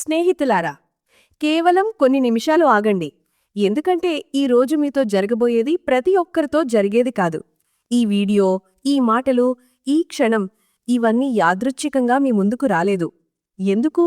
స్నేహితులారా కేవలం కొన్ని నిమిషాలు ఆగండి. ఎందుకంటే ఈ రోజు మీతో జరగబోయేది ప్రతి ఒక్కరితో జరిగేది కాదు. ఈ వీడియో ఈ మాటలు ఈ క్షణం ఇవన్నీ యాదృచ్ఛికంగా మీ ముందుకు రాలేదు. ఎందుకు?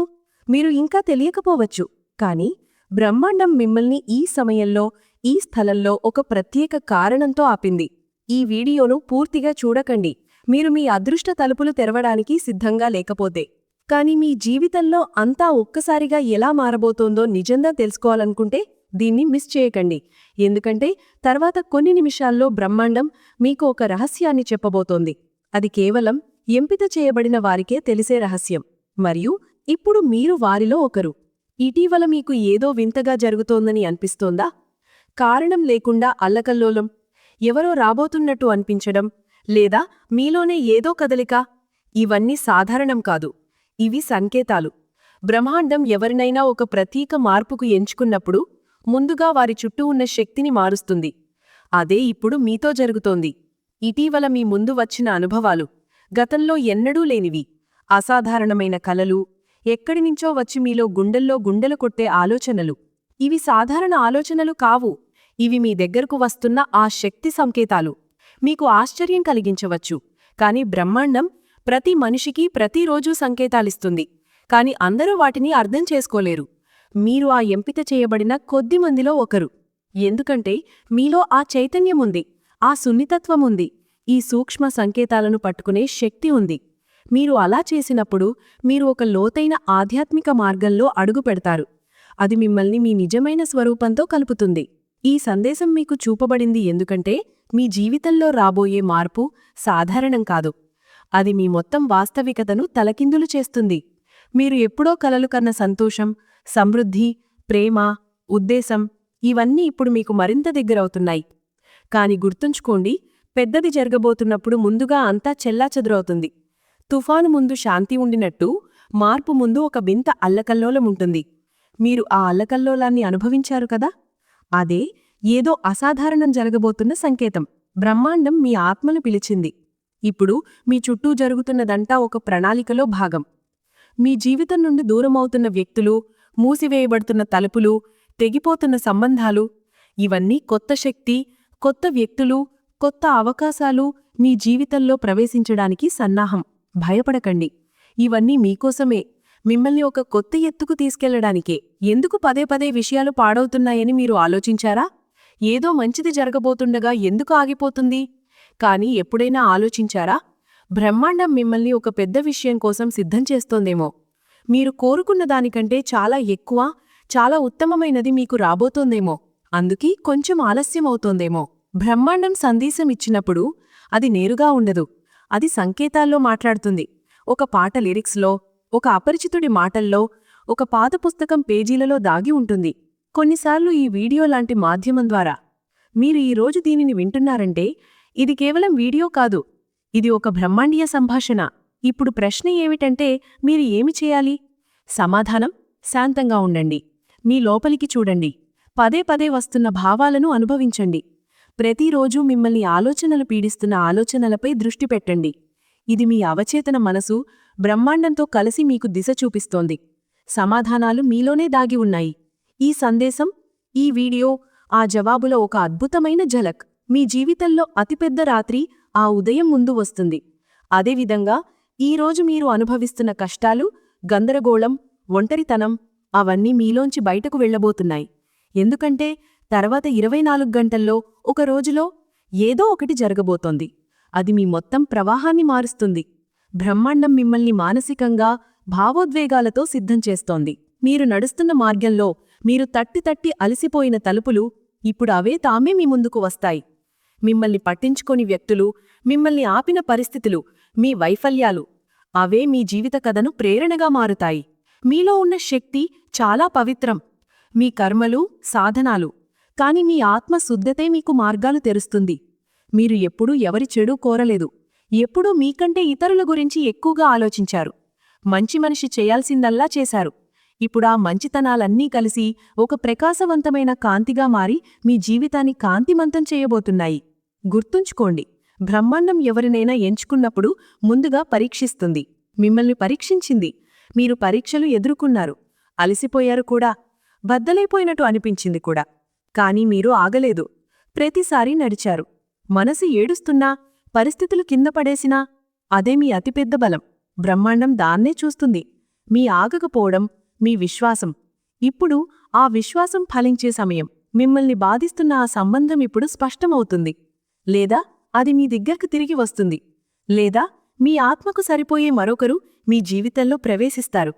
మీరు ఇంకా తెలియకపోవచ్చు. కాని బ్రహ్మాండం మిమ్మల్ని ఈ సమయంలో ఈ స్థలంలో ఒక ప్రత్యేక కారణంతో ఆపింది. ఈ వీడియోను పూర్తిగా చూడకండి. మీరు మీ అదృష్ట తలుపులు తెరవడానికి సిద్ధంగా లేకపోతే. కానీ మీ జీవితంలో అంతా ఒక్కసారిగా ఎలా మారబోతోందో నిజంగా తెలుసుకోవాలనుకుంటే దీన్ని మిస్ చేయకండి. ఎందుకంటే తర్వాత కొన్ని నిమిషాల్లో బ్రహ్మాండం మీకు ఒక రహస్యాన్ని చెప్పబోతోంది. అది కేవలం ఎంపిక చేయబడిన వారికే తెలిసే రహస్యం. మరియు ఇప్పుడు మీరు వారిలో ఒకరు. ఇటీవల మీకు ఏదో వింతగా జరుగుతోందని అనిపిస్తోందా? కారణం లేకుండా అల్లకల్లోలం. ఎవరో రాబోతున్నట్టు అనిపించడం. లేదా మీలోనే ఏదో కదలిక. ఇవన్నీ సాధారణం కాదు. ఇవి సంకేతాలు. బ్రహ్మాండం ఎవరినైనా ఒక ప్రతీక మార్పుకు ఎంచుకున్నప్పుడు ముందుగా వారి చుట్టూ ఉన్న శక్తిని మారుస్తుంది. అదే ఇప్పుడు మీతో జరుగుతోంది. ఇటీవల మీ ముందు వచ్చిన అనుభవాలు గతంలో ఎన్నడూ లేనివి. అసాధారణమైన కలలు ఎక్కడినుంచో వచ్చి మీలో గుండెల్లో గుండెలు కొట్టే ఆలోచనలు. ఇవి సాధారణ ఆలోచనలు కావు. ఇవి మీ దగ్గరకు వస్తున్న ఆ శక్తి సంకేతాలు. మీకు ఆశ్చర్యం కలిగించవచ్చు. కాని బ్రహ్మాండం ప్రతి మనిషికి ప్రతిరోజూ సంకేతాలిస్తుంది. కాని అందరూ వాటిని అర్థం చేసుకోలేరు. మీరు ఆ ఎంపిక చేయబడిన కొద్ది మందిలో ఒకరు. ఎందుకంటే మీలో ఆ చైతన్యముంది. ఆ సున్నితత్వముంది. ఈ సూక్ష్మ సంకేతాలను పట్టుకునే శక్తి ఉంది. మీరు అలా చేసినప్పుడు మీరు ఒక లోతైన ఆధ్యాత్మిక మార్గంలో అడుగు పెడతారు. అది మిమ్మల్ని మీ నిజమైన స్వరూపంతో కలుపుతుంది. ఈ సందేశం మీకు చూపబడింది ఎందుకంటే మీ జీవితంలో రాబోయే మార్పు సాధారణం కాదు. అది మీ మొత్తం వాస్తవికతను తలకిందులు చేస్తుంది. మీరు ఎప్పుడో కలలు కన్న సంతోషం సమృద్ధి ప్రేమ ఉద్దేశం ఇవన్నీ ఇప్పుడు మీకు మరింత దగ్గరవుతున్నాయి. కాని గుర్తుంచుకోండి పెద్దది జరగబోతున్నప్పుడు ముందుగా అంతా చెల్లాచెదురవుతుంది తుఫాను ముందు శాంతి ఉండినట్టు మార్పు ముందు ఒక వింత అల్లకల్లోలముంటుంది మీరు ఆ అల్లకల్లోలాన్ని అనుభవించారు కదా? అదే ఏదో అసాధారణం జరగబోతున్న సంకేతం. బ్రహ్మాండం మీ ఆత్మను పిలిచింది. ఇప్పుడు మీ చుట్టూ జరుగుతున్నదంతా ఒక ప్రణాళికలో భాగం. మీ జీవితం నుండి దూరమవుతున్న వ్యక్తులు మూసివేయబడుతున్న తలుపులు తెగిపోతున్న సంబంధాలు ఇవన్నీ కొత్త శక్తి కొత్త వ్యక్తులు కొత్త అవకాశాలు మీ జీవితంలో ప్రవేశించడానికి సన్నాహం. భయపడకండి. ఇవన్నీ మీకోసమే. మిమ్మల్ని ఒక కొత్త ఎత్తుకు తీసుకెళ్ళడానికే. ఎందుకు పదే పదే విషయాలు పాడవుతున్నాయని మీరు ఆలోచించారా? ఏదో మంచిది జరగబోతుండగా ఎందుకు ఆగిపోతుంది? కానీ ఎప్పుడైనా ఆలోచించారా? బ్రహ్మాండం మిమ్మల్ని ఒక పెద్ద విషయం కోసం సిద్ధం చేస్తోందేమో. మీరు కోరుకున్న దానికంటే చాలా ఎక్కువ చాలా ఉత్తమమైనది మీకు రాబోతోందేమో. అందుకీ కొంచెం ఆలస్యమవుతోందేమో బ్రహ్మాండం సందేశం ఇచ్చినప్పుడు అది నేరుగా ఉండదు. అది సంకేతాల్లో మాట్లాడుతుంది. ఒక పాట లిరిక్స్లో ఒక అపరిచితుడి మాటల్లో ఒక పాత పుస్తకం పేజీలలో దాగి ఉంటుంది. కొన్నిసార్లు ఈ వీడియో లాంటి మాధ్యమం ద్వారా. మీరు ఈరోజు దీనిని వింటున్నారంటే ఇది కేవలం వీడియో కాదు. ఇది ఒక బ్రహ్మాండీయ సంభాషణ. ఇప్పుడు ప్రశ్న ఏమిటంటే మీరు ఏమి చేయాలి? సమాధానం? శాంతంగా ఉండండి. మీ లోపలికి చూడండి. పదే పదే వస్తున్న భావాలను అనుభవించండి. ప్రతిరోజూ మిమ్మల్ని ఆలోచనలు పీడిస్తున్న ఆలోచనలపై దృష్టి పెట్టండి. ఇది మీ అవచేతన మనసు బ్రహ్మాండంతో కలిసి మీకు దిశ చూపిస్తోంది. సమాధానాలు మీలోనే దాగి ఉన్నాయి. ఈ సందేశం ఈ వీడియో ఆ జవాబుల ఒక అద్భుతమైన ఝలక్. మీ జీవితంలో అతిపెద్ద రాత్రి ఆ ఉదయం ముందు వస్తుంది. అదేవిధంగా ఈరోజు మీరు అనుభవిస్తున్న కష్టాలు గందరగోళం ఒంటరితనం అవన్నీ మీలోంచి బయటకు వెళ్ళబోతున్నాయి ఎందుకంటే తర్వాత ఇరవై నాలుగు గంటల్లో ఒక రోజులో ఏదో ఒకటి జరగబోతోంది. అది మీ మొత్తం ప్రవాహాన్ని మారుస్తుంది. బ్రహ్మాండం మిమ్మల్ని మానసికంగా భావోద్వేగాలతో సిద్ధం చేస్తోంది. మీరు నడుస్తున్న మార్గంలో మీరు తట్టి తట్టి అలసిపోయిన తలుపులు ఇప్పుడు అవే తామే మీ ముందుకు వస్తాయి. మిమ్మల్ని పట్టించుకోని వ్యక్తులు మిమ్మల్ని ఆపిన పరిస్థితులు మీ వైఫల్యాలు అవే మీ జీవిత కథను ప్రేరణగా మారుతాయి. మీలో ఉన్న శక్తి చాలా పవిత్రం. మీ కర్మలు సాధనాలు కాని మీ ఆత్మ శుద్ధతే మీకు మార్గాలు తెరుస్తుంది. మీరు ఎప్పుడూ ఎవరి చెడు కోరలేదు. ఎప్పుడూ మీకంటే ఇతరుల గురించి ఎక్కువగా ఆలోచించారు. మంచి మనిషి చేయాల్సిందల్లా చేశారు. ఇప్పుడా మంచితనాలన్నీ కలిసి ఒక ప్రకాశవంతమైన కాంతిగా మారి మీ జీవితాన్ని కాంతిమంతం చేయబోతున్నాయి. గుర్తుంచుకోండి బ్రహ్మాండం ఎవరినైనా ఎంచుకున్నప్పుడు ముందుగా పరీక్షిస్తుంది. మిమ్మల్ని పరీక్షించింది. మీరు పరీక్షలు ఎదుర్కొన్నారు. అలసిపోయారు కూడా. బద్దలైపోయినట్టు అనిపించింది కూడా. కాని మీరు ఆగలేదు. ప్రతిసారీ నడిచారు. మనసు ఏడుస్తున్నా పరిస్థితులు కింద పడేసినా అదే మీ అతిపెద్ద బలం. బ్రహ్మాండం దాన్నే చూస్తుంది. మీ ఆగకపోవడం మీ విశ్వాసం. ఇప్పుడు ఆ విశ్వాసం ఫలించే సమయం. మిమ్మల్ని బాధిస్తున్న ఆ సంబంధం ఇప్పుడు స్పష్టమవుతుంది. లేదా అది మీ దగ్గరకు తిరిగి వస్తుంది లేదా మీ ఆత్మకు సరిపోయే మరొకరు మీ జీవితంలో ప్రవేశిస్తారు.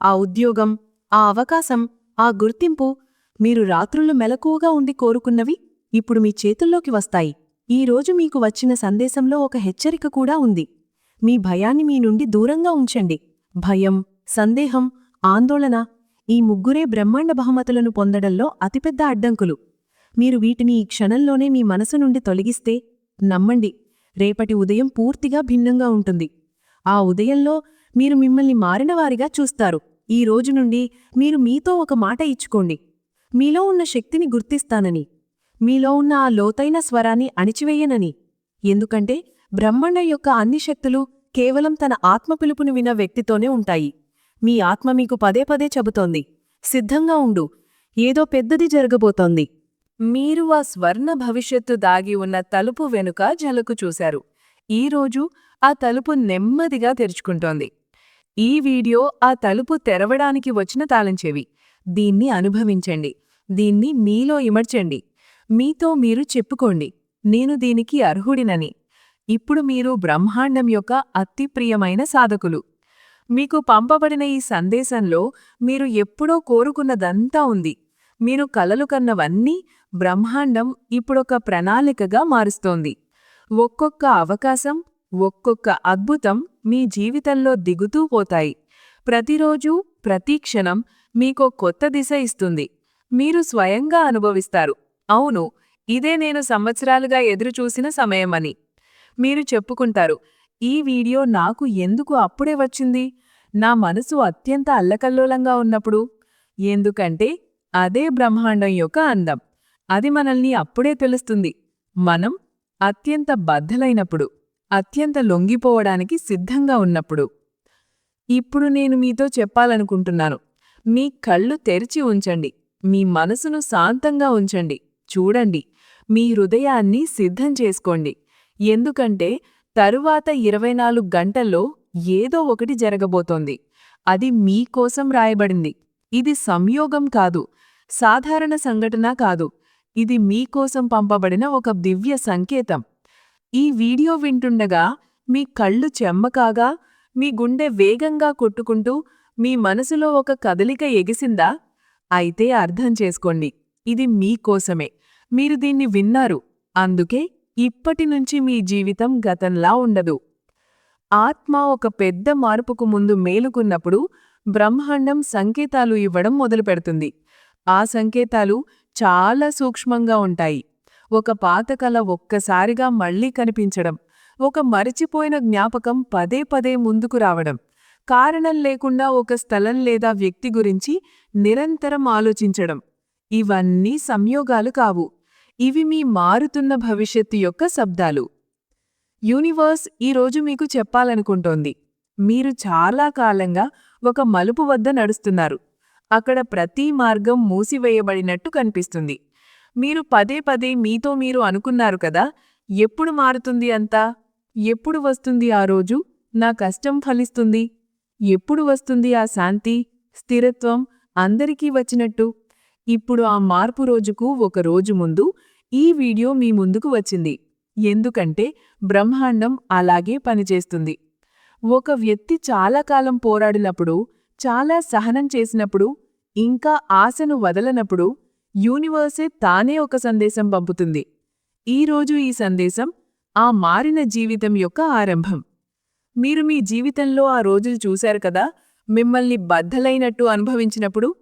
ఆ ఉద్యోగం ఆ అవకాశం ఆ గుర్తింపు మీరు రాత్రులు మెలకువగా ఉండి కోరుకున్నవి ఇప్పుడు మీ చేతుల్లోకి వస్తాయి. ఈ రోజు మీకు వచ్చిన సందేశంలో ఒక హెచ్చరిక కూడా ఉంది. మీ భయాన్ని మీ నుండి దూరంగా ఉంచండి. భయం సందేహం ఆందోళన ఈ ముగ్గురే బ్రహ్మాండ బహుమతులను పొందడంలో అతిపెద్ద అడ్డంకులు. మీరు వీటిని ఈ క్షణంలోనే మీ మనసు నుండి తొలగిస్తే నమ్మండి రేపటి ఉదయం పూర్తిగా భిన్నంగా ఉంటుంది. ఆ ఉదయంలో మీరు మిమ్మల్ని మారినవారిగా చూస్తారు. ఈ రోజు నుండి మీరు మీతో ఒక మాట ఇచ్చుకోండి. మీలో ఉన్న శక్తిని గుర్తిస్తానని మీలో ఉన్న ఆ లోతైన స్వరాన్ని అణిచివేయనని. ఎందుకంటే బ్రహ్మాండ యొక్క అన్ని శక్తులు కేవలం తన ఆత్మ పిలుపుని విన్న వ్యక్తితోనే ఉంటాయి. మీ ఆత్మ మీకు పదే పదే చెబుతోంది. సిద్ధంగా ఉండు. ఏదో పెద్దది జరగబోతోంది. మీరు ఆ స్వర్ణ భవిష్యత్తు దాగి ఉన్న తలుపు వెనుక జలకు చూశారు. ఈరోజు ఆ తలుపు నెమ్మదిగా తెరుచుకుంటోంది. ఈ వీడియో ఆ తలుపు తెరవడానికి వచ్చిన తాళంచెవి. దీన్ని అనుభవించండి. దీన్ని మీలో ఇమర్చండి మీతో మీరు చెప్పుకోండి. నేను దీనికి అర్హుడినని. ఇప్పుడు మీరు బ్రహ్మాండం యొక్క అతి ప్రియమైన సాధకులు. మీకు పంపబడిన ఈ సందేశంలో మీరు ఎప్పుడో కోరుకున్నదంతా ఉంది. మీరు కలలు కన్నవన్నీ బ్రహ్మాండం ఇప్పుడొక ప్రణాళికగా మారుస్తోంది. ఒక్కొక్క అవకాశం ఒక్కొక్క అద్భుతం మీ జీవితంలో దిగుతూ పోతాయి. ప్రతిరోజు ప్రతి క్షణం మీకో కొత్త దిశ ఇస్తుంది. మీరు స్వయంగా అనుభవిస్తారు. అవును ఇదే నేను సంవత్సరాలుగా ఎదురుచూసిన సమయమని. మీరు చెప్పుకుంటారు ఈ వీడియో నాకు ఎందుకు అప్పుడే వచ్చింది? నా మనసు అత్యంత అల్లకల్లోలంగా ఉన్నప్పుడు. ఎందుకంటే అదే బ్రహ్మాండం యొక్క అందం. అది మనల్ని అప్పుడే తెలుస్తుంది. మనం అత్యంత బద్దలైనప్పుడు అత్యంత లొంగిపోవడానికి సిద్ధంగా ఉన్నప్పుడు. ఇప్పుడు నేను మీతో చెప్పాలనుకుంటున్నాను. మీ కళ్ళు తెరిచి ఉంచండి. మీ మనసును శాంతంగా ఉంచండి. చూడండి. మీ హృదయాన్ని సిద్ధం చేసుకోండి. ఎందుకంటే తరువాత ఇరవై నాలుగు గంటల్లో ఏదో ఒకటి జరగబోతోంది. అది మీకోసం రాయబడింది. ఇది సంయోగం కాదు. సాధారణ సంఘటన కాదు. ఇది మీకోసం పంపబడిన ఒక దివ్య సంకేతం. ఈ వీడియో వింటుండగా మీ కళ్ళు చెమ్మకాగా మీ గుండె వేగంగా కొట్టుకుంటూ మీ మనసులో ఒక కదలిక ఎగిసిందా? అయితే అర్థం చేసుకోండి ఇది మీకోసమే. మీరు దీన్ని విన్నారు. అందుకే ఇప్పటినుంచి మీ జీవితం గతంలా ఉండదు. ఆత్మ ఒక పెద్ద మార్పుకు ముందు మేలుకున్నప్పుడు బ్రహ్మాండం సంకేతాలు ఇవ్వడం మొదలుపెడుతుంది. ఆ సంకేతాలు చాలా సూక్ష్మంగా ఉంటాయి. ఒక పాతకల ఒక్కసారిగా మళ్ళీ కనిపించడం ఒక మరిచిపోయిన జ్ఞాపకం పదే పదే ముందుకు రావడం కారణం లేకుండా ఒక స్థలం లేదా వ్యక్తి గురించి నిరంతరం ఆలోచించడం ఇవన్నీ సంయోగాలు కావు. ఇవి మీ మారుతున్న భవిష్యత్తు యొక్క శబ్దాలు. యూనివర్స్ ఈరోజు మీకు చెప్పాలనుకుంటోంది. మీరు చాలా కాలంగా ఒక మలుపు వద్ద నడుస్తున్నారు. అక్కడ ప్రతి మార్గం మూసివేయబడినట్టు కనిపిస్తుంది. మీరు పదే పదే మీతో మీరు అనుకున్నారు కదా ఎప్పుడు మారుతుంది అంతా? ఎప్పుడు వస్తుంది ఆ రోజు? నా కష్టం ఫలిస్తుంది. ఎప్పుడు వస్తుంది ఆ శాంతి స్థిరత్వం అందరికీ వచ్చినట్టు? ఇప్పుడు ఆ మార్పు రోజుకు ఒక రోజు ముందు ఈ వీడియో మీ ముందుకు వచ్చింది. ఎందుకంటే బ్రహ్మాండం అలాగే పనిచేస్తుంది. ఒక వ్యక్తి చాలా కాలం పోరాడినప్పుడు చాలా సహనం చేసినప్పుడు ఇంకా ఆశను వదలనప్పుడు యూనివర్సే తానే ఒక సందేశం పంపుతుంది. ఈరోజు ఈ సందేశం ఆ మారిన జీవితం యొక్క ఆరంభం. మీరు మీ జీవితంలో ఆ రోజులు చూశారు కదా మిమ్మల్ని బద్దలైనట్టు అనుభవించినప్పుడు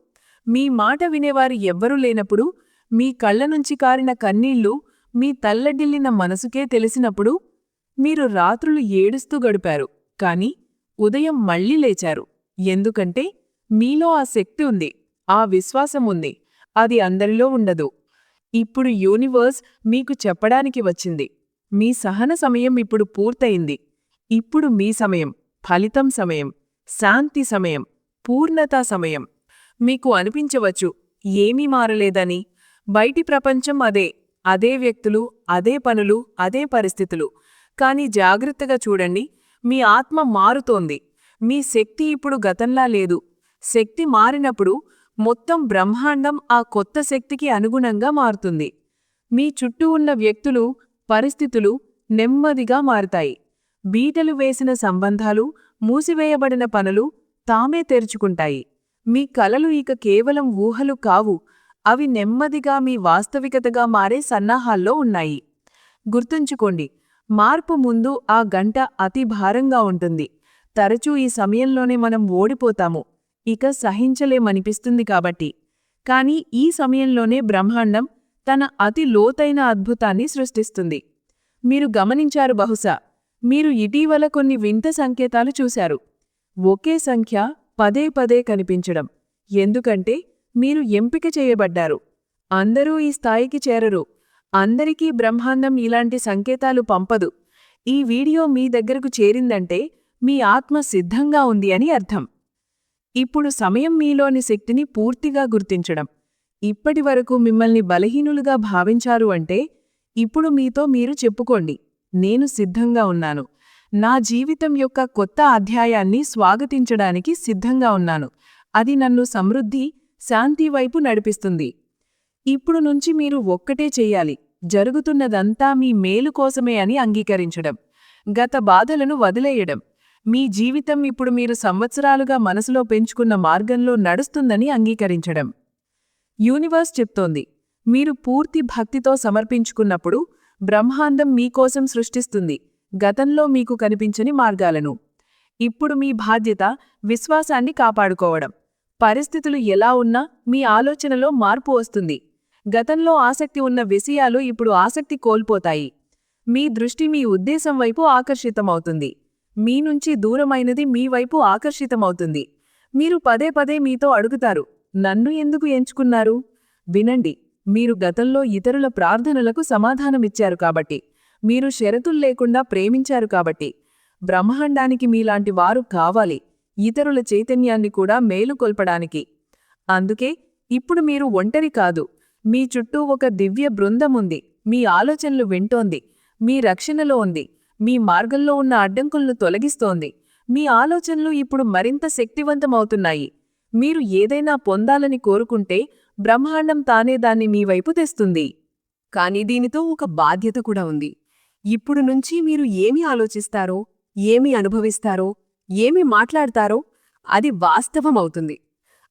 మీ మాట వినేవారు ఎవ్వరూ లేనప్పుడు మీ కళ్ళ నుంచి కారిన కన్నీళ్ళు మీ తల్లడిల్లిన మనసుకే తెలిసినప్పుడు మీరు రాత్రులు ఏడుస్తూ గడిపారు కాని ఉదయం మళ్ళీ లేచారు. ఎందుకంటే మీలో ఆ శక్తి ఉంది ఆ విశ్వాసం ఉంది అది అందరిలో ఉండదు. ఇప్పుడు యూనివర్స్ మీకు చెప్పడానికి వచ్చింది మీ సహన సమయం ఇప్పుడు పూర్తయింది. ఇప్పుడు మీ సమయం ఫలితం సమయం శాంతి సమయం పూర్ణతా సమయం. మీకు అనిపించవచ్చు ఏమీ మారలేదని. బయటి ప్రపంచం అదే అదే వ్యక్తులు అదే పనులు అదే పరిస్థితులు. కానీ జాగ్రత్తగా చూడండి మీ ఆత్మ మారుతోంది. మీ శక్తి ఇప్పుడు గతంలా లేదు. శక్తి మారినప్పుడు మొత్తం బ్రహ్మాండం ఆ కొత్త శక్తికి అనుగుణంగా మారుతుంది. మీ చుట్టూ ఉన్న వ్యక్తులు పరిస్థితులు నెమ్మదిగా మారుతాయి. బీటలు వేసిన సంబంధాలు మూసివేయబడిన పనులు తామే తెరుచుకుంటాయి. మీ కలలు ఇక కేవలం ఊహలు కావు. అవి నెమ్మదిగా మీ వాస్తవికతగా మారే సన్నాహాల్లో ఉన్నాయి. గుర్తుంచుకోండి మార్పు ముందు ఆ గంట అతి భారంగా ఉంటుంది. తరచూ ఈ సమయంలోనే మనం ఓడిపోతాము. ఇక సహించలేమనిపిస్తుంది కాబట్టి. కాని ఈ సమయంలోనే బ్రహ్మాండం తన అతి లోతైన అద్భుతాన్ని సృష్టిస్తుంది. మీరు గమనించారు బహుశా. మీరు ఇటీవల కొన్ని వింత సంకేతాలు చూశారు. ఒకే సంఖ్య పదే పదే కనిపించడం. ఎందుకంటే మీరు ఎంపిక చేయబడ్డారు. అందరూ ఈ స్థాయికి చేరరు. అందరికీ బ్రహ్మాండం ఇలాంటి సంకేతాలు పంపదు. ఈ వీడియో మీ దగ్గరకు చేరిందంటే మీ ఆత్మ సిద్ధంగా ఉంది అని అర్థం. ఇప్పుడు సమయం మీలోని శక్తిని పూర్తిగా గుర్తించడం. ఇప్పటివరకు మిమ్మల్ని బలహీనులుగా భావించారు అంటే ఇప్పుడు మీతో మీరు చెప్పుకోండి. నేను సిద్ధంగా ఉన్నాను. నా జీవితం యొక్క కొత్త అధ్యాయాన్ని స్వాగతించడానికి సిద్ధంగా ఉన్నాను. అది నన్ను సమృద్ధి శాంతి వైపు నడిపిస్తుంది. ఇప్పుడు నుంచి మీరు ఒక్కటే చెయ్యాలి జరుగుతున్నదంతా మీ మేలు కోసమే అని అంగీకరించడం. గత బాధలను వదిలేయడం. మీ జీవితం ఇప్పుడు మీరు సంవత్సరాలుగా మనసులో పెంచుకున్న మార్గంలో నడుస్తుందని అంగీకరించడం. యూనివర్స్ చెప్తోంది మీరు పూర్తి భక్తితో సమర్పించుకున్నప్పుడు బ్రహ్మాండం మీకోసం సృష్టిస్తుంది గతంలో మీకు కనిపించని మార్గాలను. ఇప్పుడు మీ బాధ్యత విశ్వాసాన్ని కాపాడుకోవడం. పరిస్థితులు ఎలా ఉన్నా మీ ఆలోచనలో మార్పు వస్తుంది. గతంలో ఆసక్తి ఉన్న విషయాలు ఇప్పుడు ఆసక్తి కోల్పోతాయి. మీ దృష్టి మీ ఉద్దేశం వైపు ఆకర్షితమవుతుంది. మీ నుంచి దూరమైనది మీ వైపు ఆకర్షితమవుతుంది. మీరు పదే పదే మీతో అడుగుతారు నన్ను ఎందుకు ఎంచుకున్నారు? వినండి మీరు గతంలో ఇతరుల ప్రార్థనలకు సమాధానమిచ్చారు కాబట్టి మీరు షరతులు లేకుండా ప్రేమించారు కాబట్టి బ్రహ్మాండానికి మీలాంటి వారు కావాలి ఇతరుల చైతన్యాన్ని కూడా మేలుకొల్పడానికి అందుకే ఇప్పుడు మీరు ఒంటరి కాదు మీ చుట్టూ ఒక దివ్య బృందముంది మీ ఆలోచనలు వింటోంది మీ రక్షణలో ఉంది మీ మార్గంలో ఉన్న అడ్డంకులను తొలగిస్తోంది. మీ ఆలోచనలు ఇప్పుడు మరింత శక్తివంతమవుతున్నాయి. మీరు ఏదైనా పొందాలని కోరుకుంటే బ్రహ్మాండం తానే దాన్ని మీ వైపు తెస్తుంది. కానీ దీనితో ఒక బాధ్యత కూడా ఉంది. ఇప్పుడు నుంచి మీరు ఏమి ఆలోచిస్తారో ఏమి అనుభవిస్తారో ఏమి మాట్లాడతారో అది వాస్తవం అవుతుంది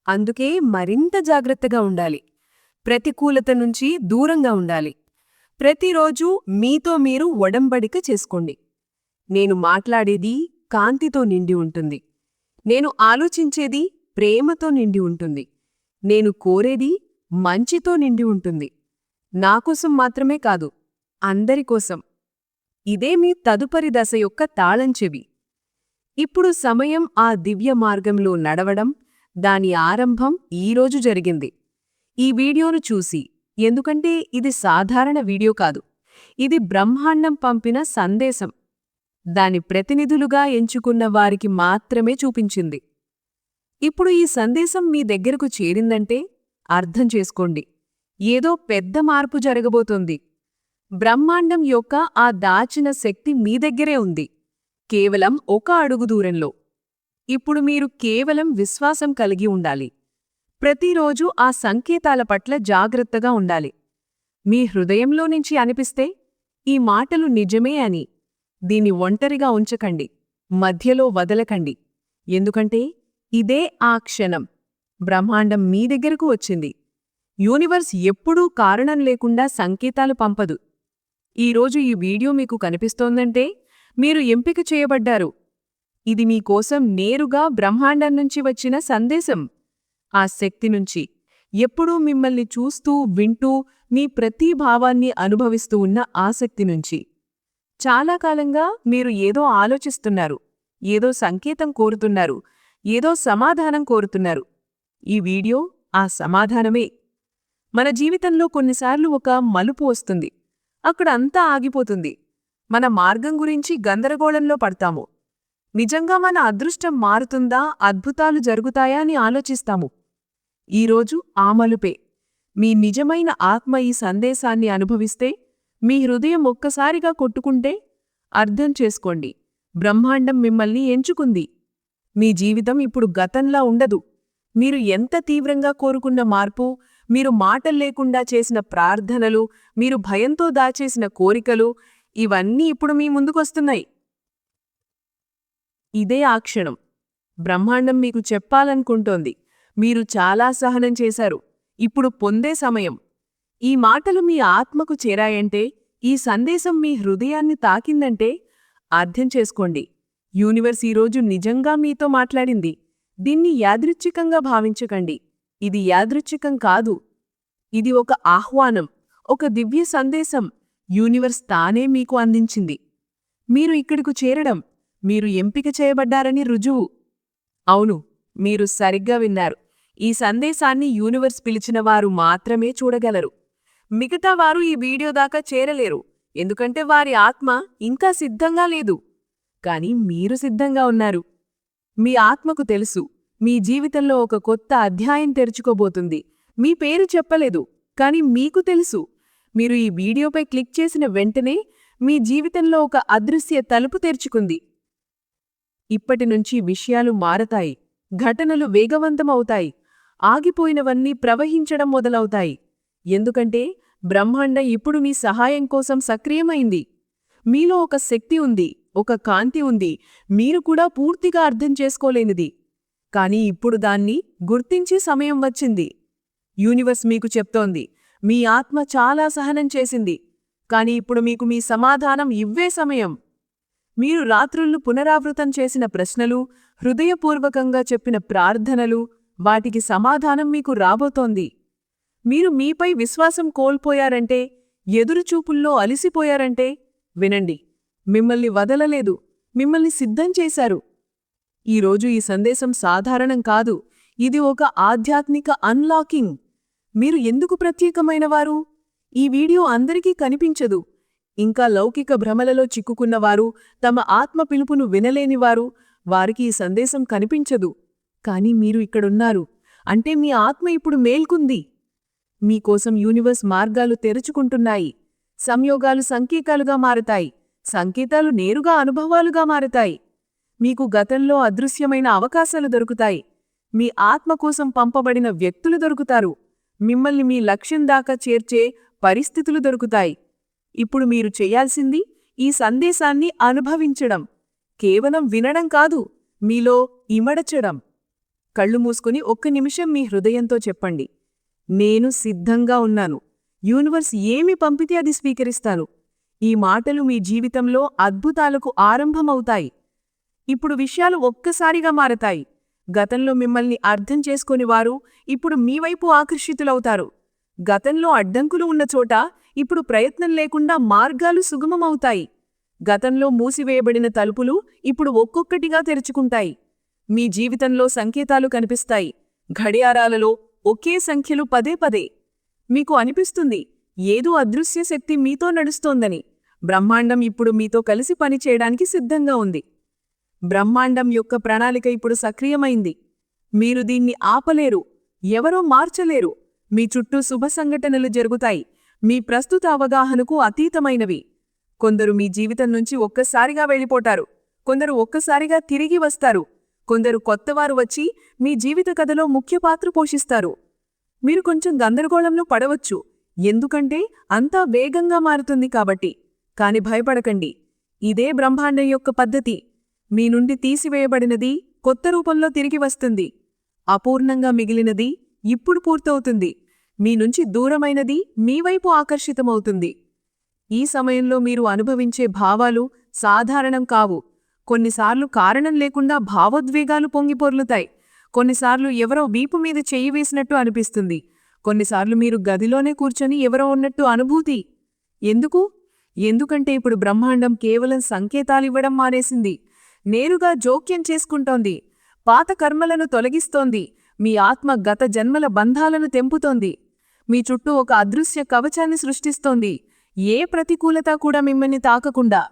అందుకే మరింత జాగ్రత్తగా ఉండాలి. ప్రతికూలత నుంచి దూరంగా ఉండాలి. ప్రతిరోజూ మీతో మీరు ఒడంబడిక చేసుకోండి. నేను మాట్లాడేది కాంతితో నిండి ఉంటుంది. నేను ఆలోచించేది ప్రేమతో నిండి ఉంటుంది. నేను కోరేది మంచితో నిండి ఉంటుంది. నాకోసం మాత్రమే కాదు అందరికోసం ఇదే మీ తదుపరి దశ యొక్క తాళం చెవి. ఇప్పుడు సమయం ఆ దివ్య మార్గంలో నడవడం దాని ఆరంభం ఈరోజు జరిగింది. ఈ వీడియోను చూసి ఎందుకంటే ఇది సాధారణ వీడియో కాదు. ఇది బ్రహ్మాండం పంపిన సందేశం. దాని ప్రతినిధులుగా ఎంచుకున్న వారికి మాత్రమే చూపించింది. ఇప్పుడు ఈ సందేశం మీ దగ్గరకు చేరిందంటే అర్థం చేసుకోండి. ఏదో పెద్ద మార్పు జరగబోతోంది. బ్రహ్మాండం యొక్క ఆ దాచిన శక్తి మీ దగ్గరే ఉంది. కేవలం ఒక అడుగు దూరంలో. ఇప్పుడు మీరు కేవలం విశ్వాసం కలిగి ఉండాలి. ప్రతిరోజు ఆ సంకేతాల పట్ల జాగ్రత్తగా ఉండాలి. మీ హృదయంలో నుంచి అనిపిస్తే ఈ మాటలు నిజమే అని దీన్ని ఒంటరిగా ఉంచకండి. మధ్యలో వదలకండి. ఎందుకంటే ఇదే ఆ క్షణం. బ్రహ్మాండం మీ దగ్గరకు వచ్చింది. యూనివర్స్ ఎప్పుడూ కారణం లేకుండా సంకేతాలు పంపదు. ఈరోజు ఈ వీడియో మీకు కనిపిస్తోందంటే మీరు ఎంపిక చేయబడ్డారు. ఇది మీకోసం నేరుగా బ్రహ్మాండం నుంచి వచ్చిన సందేశం. ఆ శక్తి నుంచి. ఎప్పుడూ మిమ్మల్ని చూస్తూ వింటూ మీ ప్రతి భావాన్ని అనుభవిస్తూ ఉన్న ఆసక్తి నుంచి. చాలా కాలంగా మీరు ఏదో ఆలోచిస్తున్నారు. ఏదో సంకేతం కోరుతున్నారు. ఏదో సమాధానం కోరుతున్నారు. ఈ వీడియో ఆ సమాధానమే. మన జీవితంలో కొన్నిసార్లు ఒక మలుపు వస్తుంది. అక్కడ అంతా ఆగిపోతుంది. మన మార్గం గురించి గందరగోళంలో పడతాము. నిజంగా మన అదృష్టం మారుతుందా అద్భుతాలు జరుగుతాయా అని ఆలోచిస్తాము. ఈరోజు ఆమలుపే. మీ నిజమైన ఆత్మ ఈ సందేశాన్ని అనుభవిస్తే మీ హృదయం ఒక్కసారిగా కొట్టుకుంటే అర్థం చేసుకోండి. బ్రహ్మాండం మిమ్మల్ని ఎంచుకుంది. మీ జీవితం ఇప్పుడు గతంలా ఉండదు. మీరు ఎంత తీవ్రంగా కోరుకున్న మార్పు మీరు మాటల్లేకుండా చేసిన ప్రార్థనలు మీరు భయంతో దాచేసిన కోరికలు ఇవన్నీ ఇప్పుడు మీ ముందుకొస్తున్నాయి. ఇదే ఆ క్షణం. బ్రహ్మాండం మీకు చెప్పాలనుకుంటోంది. మీరు చాలా సహనం చేశారు. ఇప్పుడు పొందే సమయం. ఈ మాటలు మీ ఆత్మకు చేరాయంటే ఈ సందేశం మీ హృదయాన్ని తాకిందంటే అర్థం చేసుకోండి. యూనివర్స్ ఈరోజు నిజంగా మీతో మాట్లాడింది. దీన్ని యాదృచ్ఛికంగా భావించకండి. ఇది యాదృచ్ఛికం కాదు. ఇది ఒక ఆహ్వానం ఒక దివ్య సందేశం. యూనివర్స్ తానే మీకు అందించింది. మీరు ఇక్కడికు చేరడం మీరు ఎంపిక చేయబడ్డారని రుజువు. అవును మీరు సరిగ్గా విన్నారు. ఈ సందేశాన్ని యూనివర్స్ పిలిచిన వారు మాత్రమే చూడగలరు. మిగతా వారు ఈ వీడియో దాకా చేరలేరు. ఎందుకంటే వారి ఆత్మ ఇంకా సిద్ధంగా లేదు. కాని మీరు సిద్ధంగా ఉన్నారు. మీ ఆత్మకు తెలుసు. మీ జీవితంలో ఒక కొత్త అధ్యాయం తెరుచుకోబోతుంది. మీ పేరు చెప్పలేదు కాని మీకు తెలుసు. మీరు ఈ వీడియోపై క్లిక్ చేసిన వెంటనే మీ జీవితంలో ఒక అదృశ్య తలుపు తెరుచుకుంది. ఇప్పటి నుంచి విషయాలు మారతాయి. ఘటనలు వేగవంతమవుతాయి. ఆగిపోయినవన్నీ ప్రవహించడం మొదలవుతాయి. ఎందుకంటే బ్రహ్మాండ ఇప్పుడు మీ సహాయం కోసం సక్రియమైంది. మీలో ఒక శక్తి ఉంది ఒక కాంతి ఉంది మీరు కూడా పూర్తిగా అర్థం చేసుకోలేనిది. కానీ ఇప్పుడు దాన్ని గుర్తించే సమయం వచ్చింది. యూనివర్స్ మీకు చెప్తోంది మీ ఆత్మ చాలా సహనం చేసింది. కాని ఇప్పుడు మీకు మీ సమాధానం ఇవ్వే సమయం. మీరు రాత్రుళ్ళు పునరావృతం చేసిన ప్రశ్నలు హృదయపూర్వకంగా చెప్పిన ప్రార్థనలు వాటికి సమాధానం మీకు రాబోతోంది. మీరు మీపై విశ్వాసం కోల్పోయారంటే ఎదురుచూపుల్లో అలిసిపోయారంటే వినండి మిమ్మల్ని వదలలేదు మిమ్మల్ని సిద్ధం చేశారు. ఈరోజు ఈ సందేశం సాధారణం కాదు. ఇది ఒక ఆధ్యాత్మిక అన్లాకింగ్ మీరు ఎందుకు ప్రత్యేకమైనవారు? ఈ వీడియో అందరికీ కనిపించదు. ఇంకా లౌకిక భ్రమలలో చిక్కుకున్నవారు తమ ఆత్మ పిలుపును వినలేనివారు వారికి ఈ సందేశం కనిపించదు. కానీ మీరు ఇక్కడున్నారు. అంటే మీ ఆత్మ ఇప్పుడు మేల్కుంది. మీకోసం యూనివర్స్ మార్గాలు తెరుచుకుంటున్నాయి. సంయోగాలు సంకేతాలుగా మారతాయి. సంకేతాలు నేరుగా అనుభవాలుగా మారతాయి. మీకు గతంలో అదృశ్యమైన అవకాశాలు దొరుకుతాయి. మీ ఆత్మ కోసం పంపబడిన వ్యక్తులు దొరుకుతారు. మిమ్మల్ని మీ లక్ష్యం దాకా చేర్చే పరిస్థితులు దొరుకుతాయి. ఇప్పుడు మీరు చెయ్యాల్సింది ఈ సందేశాన్ని అనుభవించడం. కేవలం వినడం కాదు మీలో ఇమడచడం. కళ్ళు మూసుకుని ఒక్క నిమిషం మీ హృదయంతో చెప్పండి. నేను సిద్ధంగా ఉన్నాను. యూనివర్స్ ఏమి పంపితే అది స్వీకరిస్తాను. ఈ మాటలు మీ జీవితంలో అద్భుతాలకు ఆరంభమవుతాయి. ఇప్పుడు విషయాలు ఒక్కసారిగా మారతాయి. గతంలో మిమ్మల్ని అర్థం చేసుకొని వారు ఇప్పుడు మీ వైపు ఆకర్షితులవుతారు. గతంలో అడ్డంకులు ఉన్న చోట ఇప్పుడు ప్రయత్నం లేకుండా మార్గాలు సుగమమవుతాయి. గతంలో మూసివేయబడిన తలుపులు ఇప్పుడు ఒక్కొక్కటిగా తెరుచుకుంటాయి. మీ జీవితంలో సంకేతాలు కనిపిస్తాయి. ఘడియారాలలో ఒకే సంఖ్యలు పదే పదే. మీకు అనిపిస్తుంది ఏదో అదృశ్య శక్తి మీతో నడుస్తోందని. బ్రహ్మాండం ఇప్పుడు మీతో కలిసి పనిచేయడానికి సిద్ధంగా ఉంది. బ్రహ్మాండం యొక్క ప్రణాళిక ఇప్పుడు సక్రియమైంది. మీరు దీన్ని ఆపలేరు ఎవరో మార్చలేరు. మీ చుట్టూ శుభ సంఘటనలు జరుగుతాయి. మీ ప్రస్తుత అవగాహనకు అతీతమైనవి. కొందరు మీ జీవితం నుంచి ఒక్కసారిగా వెళ్ళిపోతారు. కొందరు ఒక్కసారిగా తిరిగి వస్తారు. కొందరు కొత్తవారు వచ్చి మీ జీవిత కథలో ముఖ్య పాత్ర పోషిస్తారు. మీరు కొంచెం గందరగోళంలో పడవచ్చు. ఎందుకంటే అంతా వేగంగా మారుతుంది కాబట్టి. కాని భయపడకండి. ఇదే బ్రహ్మాండం యొక్క పద్ధతి. మీ నుండి తీసివేయబడినది కొత్త రూపంలో తిరిగి వస్తుంది. అపూర్ణంగా మిగిలినది ఇప్పుడు పూర్తవుతుంది. మీ నుంచి దూరమైనది మీ వైపు ఆకర్షితమవుతుంది. ఈ సమయంలో మీరు అనుభవించే భావాలు సాధారణం కావు. కొన్నిసార్లు కారణం లేకుండా భావోద్వేగాలు పొంగిపొర్లుతాయి. కొన్నిసార్లు ఎవరో వీపు మీద చెయ్యి వేసినట్టు అనిపిస్తుంది. కొన్నిసార్లు మీరు గదిలోనే కూర్చొని ఎవరో ఉన్నట్టు అనుభూతి. ఎందుకు? ఎందుకంటే ఇప్పుడు బ్రహ్మాండం కేవలం సంకేతాలివ్వడం మానేసింది. నేరుగా జోక్యం చేసుకుంటోంది. పాత కర్మలను తొలగిస్తోంది. మీ ఆత్మ గత జన్మల బంధాలను తెంపుతోంది. మీ చుట్టూ ఒక అదృశ్య కవచాన్ని సృష్టిస్తోంది. ఏ ప్రతికూలత కూడా మిమ్మల్ని తాకకుండా.